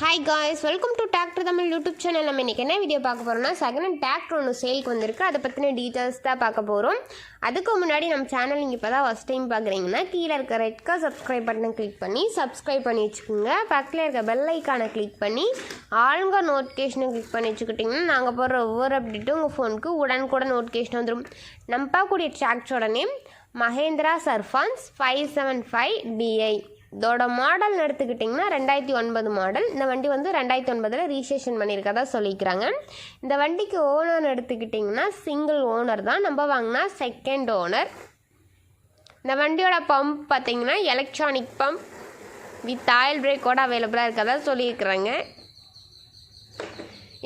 Hi guys welcome to doctor Tamil YouTube channel நம்ம இன்றைக்கி என்ன வீடியோ பார்க்க போகிறோம்னா செகண்ட் ஹேண்ட் டிராக்டர் ஒன்று சேலுக்கு வந்திருக்கு. அதை பற்றின டீட்டெயில்ஸ் தான் பார்க்க போகிறோம் அதுக்கு முன்னாடி நம்ம சேனல் நீங்கள் இப்போ தான் ஃபஸ்ட் டைம் பார்க்குறீங்கன்னா கீழே இருக்க ரெட் கலர் சப்ஸ்கிரைப் பட்டனை கிளிக் பண்ணி சப்ஸ்கிரைப் பண்ணி வச்சுக்கோங்க. பக்கத்தில் இருக்க பெல் ஐக்கானை கிளிக் பண்ணி ஆளுங்க நோட்டிஃபிகேஷனை கிளிக் பண்ணி வச்சுக்கிட்டிங்கன்னா நாங்கள் போடுற ஒவ்வொரு அப்டேட்டும் உங்கள் ஃபோனுக்கு உடனுக்குடன் நோட்டிஃபிகேஷன் வந்துடும் நம்ம பார்க்கக்கூடிய டிராக்டரோட name Mahindra Sarpanch five seven five DI இதோட மாடல் எடுத்துக்கிட்டிங்கன்னா ரெண்டாயிரத்தி ஒன்பது மாடல் இந்த வண்டி வந்து ரெண்டாயிரத்தி ஒன்பதில் ரிஜிஸ்ட்ரேஷன் பண்ணியிருக்கதா சொல்லிக்கிறாங்க. இந்த வண்டிக்கு ஓனர் எடுத்துக்கிட்டிங்கன்னா சிங்கிள் ஓனர் தான். நம்ம வாங்கினா செகண்ட் ஓனர் இந்த வண்டியோட பம்ப் பார்த்தீங்கன்னா எலக்ட்ரானிக் பம்ப் வித் ஆயில் பிரேக்கோட அவைலபிளாக இருக்கதா சொல்லியிருக்கிறாங்க.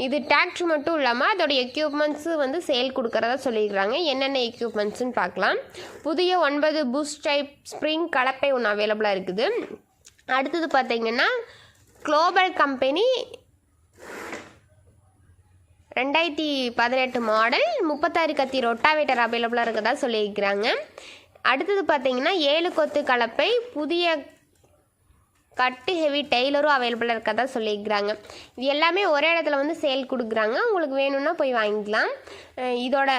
இது டிராக்டர் மட்டும் இல்லாமல் அதோடைய எக்யூப்மெண்ட்ஸு வந்து சேல் கொடுக்குறதா சொல்லியிருக்கிறாங்க. என்னென்ன எக்யூப்மெண்ட்ஸ்னு பார்க்கலாம். புதிய ஒன்பது பூஸ்ட் டைப் ஸ்ப்ரிங் கலப்பை ஒன்று அவைலபிளாக இருக்குது. அடுத்தது பார்த்தீங்கன்னா குளோபல் கம்பெனி ரெண்டாயிரத்தி பதினெட்டு மாடல் முப்பத்தாறு கத்தி ரொட்டாவேட்டர் அவைலபிளாக இருக்கிறதா சொல்லியிருக்கிறாங்க. அடுத்தது பார்த்தீங்கன்னா ஏழு கொத்து கலப்பை புதிய கட்டு ஹெவி டெய்லரும் அவைலபிளாக இருக்கதா சொல்லியிருக்கிறாங்க. இது எல்லாமே ஒரே இடத்துல வந்து சேல் கொடுக்குறாங்க. உங்களுக்கு வேணும்னா போய் வாங்கிக்கலாம். இதோட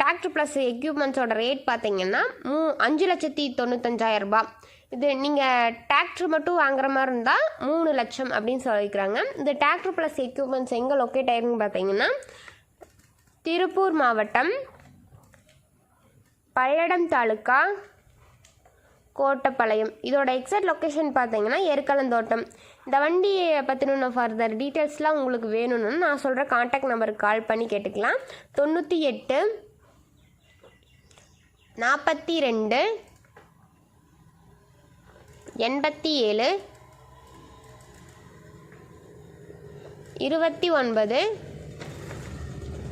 டிராக்டர் ப்ளஸ் எக்யூப்மெண்ட்ஸோட ரேட் பார்த்தீங்கன்னா மூ அஞ்சு லட்சத்தி தொண்ணூத்தஞ்சாயிரம் ரூபாய். இது நீங்கள் டிராக்டர் மட்டும் வாங்குற மாதிரி இருந்தால் மூணு லட்சம் அப்படின்னு சொல்லியிருக்கிறாங்க. இந்த டிராக்டர் ப்ளஸ் எக்யூப்மெண்ட்ஸ் எங்கே லொக்கேட் ஆயிருக்குன்னு பார்த்தீங்கன்னா திருப்பூர் மாவட்டம் பல்லடம் தாலுக்கா கோட்டப்பாளையம். இதோட எக்ஸாக்ட் லொக்கேஷன் பார்த்தீங்கன்னா எருக்கலந்தோட்டம் இந்த வண்டியை பற்றின ஃபர்தர் டீட்டெயில்ஸ்லாம் உங்களுக்கு வேணும்னு நான் சொல்கிற காண்டாக்ட் நம்பருக்கு கால் பண்ணி கேட்டுக்கலாம். தொண்ணூற்றி எட்டு நாற்பத்தி ரெண்டு எண்பத்தி ஏழு இருபத்தி ஒன்பது